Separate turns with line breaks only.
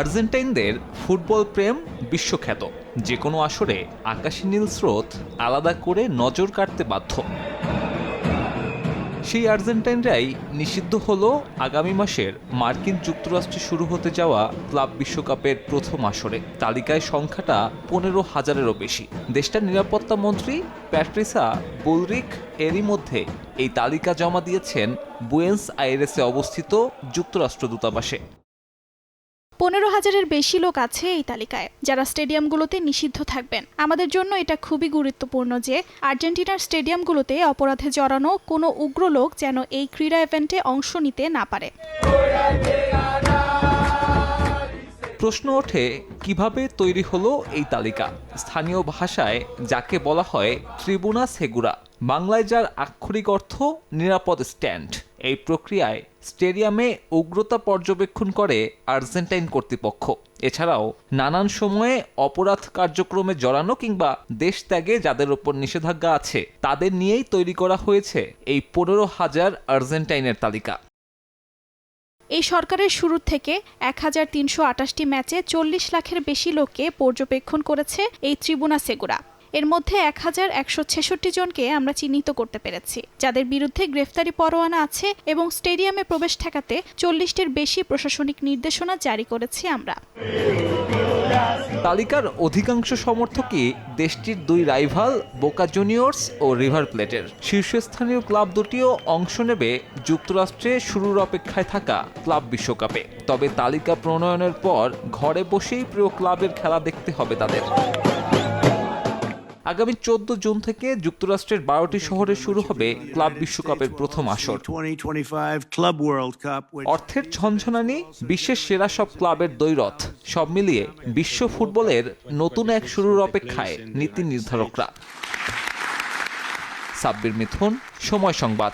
আর্জেন্টাইনদের football প্রেম বিশ্বখ্যাত। যে কোনো আসরে আকাশী নীল স্রোত আলাদা করে নজর কাটতে বাধ্য। সেই আর্জেন্টাইনরাই নিষিদ্ধ হল আগামী মাসের মার্কিন যুক্তরাষ্ট্রে শুরু হতে যাওয়া ক্লাব বিশ্বকাপের প্রথম আসরে। তালিকায় সংখ্যাটা পনেরো হাজারেরও বেশি। দেশটার নিরাপত্তা মন্ত্রী প্যাট্রিসা বুলরিক এরই মধ্যে এই তালিকা জমা দিয়েছেন বুয়েন্স আইরেসে অবস্থিত যুক্তরাষ্ট্র দূতাবাসে।
পনেরো হাজারের বেশি লোক আছে এই তালিকায় যারা স্টেডিয়ামগুলোতে নিষিদ্ধ থাকবেন। আমাদের জন্য এটা খুবই গুরুত্বপূর্ণ যে আর্জেন্টিনার স্টেডিয়ামগুলোতে অপরাধে জড়ানো কোনো উগ্র লোক যেন এই ক্রীড়া ইভেন্টে অংশ নিতে না পারে।
প্রশ্ন ওঠে, কীভাবে তৈরি হলো এই তালিকা? স্থানীয় ভাষায় যাকে বলা হয় ত্রিবুনা সেগুরা। বাংলায় যার আক্ষরিক অর্থ নিরাপদ স্ট্যান্ড। এই প্রক্রিয়ায় স্টেডিয়ামে উগ্রতা পর্যবেক্ষণ করে আর্জেন্টাইন কর্তৃপক্ষ। এছাড়াও, নানান সময়ে অপরাধ কার্যক্রমে জড়ানো কিংবা দেশ ত্যাগে যাদের ওপর নিষেধাজ্ঞা আছে, তাদের নিয়েই তৈরি করা হয়েছে এই পনেরো হাজার আর্জেন্টাইনের তালিকা।
এই সরকারের শুরু থেকে এক হাজার তিনশো ম্যাচে চল্লিশ লাখের বেশি লোককে পর্যবেক্ষণ করেছে এই ত্রিবুনা সেগুরা। এর মধ্যে এক হাজার একশো ছেষট্টি জনকে আমরা চিহ্নিত করতে পেরেছি, যাদের বিরুদ্ধে গ্রেফতারি পরোয়ানা আছে এবং স্টেডিয়ামে প্রবেশ ঠেকাতে চল্লিশটির বেশি প্রশাসনিক নির্দেশনা জারি করেছি আমরা।
তালিকার অধিকাংশ সমর্থকই দেশটির দুই রাইভাল, বোকা জুনিয়র্স ও রিভার প্লেটের। শীর্ষস্থানীয় ক্লাব দুটিও অংশ নেবে যুক্তরাষ্ট্রে শুরুর অপেক্ষায় থাকা ক্লাব বিশ্বকাপে। তবে তালিকা প্রণয়নের পর ঘরে বসেই প্রিয় ক্লাবের খেলা দেখতে হবে তাদের। আগামী চোদ্দ জুন থেকে যুক্তরাষ্ট্রের বারোটি শহরে শুরু হবে ক্লাব বিশ্বকাপের প্রথম আসর।
2025 Club World Cup, which
অর্থের ঝনঝনানি বিশ্বের সেরা সব ক্লাবের দৈরথ সব মিলিয়ে বিশ্ব ফুটবলের নতুন এক শুরুর অপেক্ষায় নীতি নির্ধারকরা। সাব্বির মিথুন সময় সংবাদ।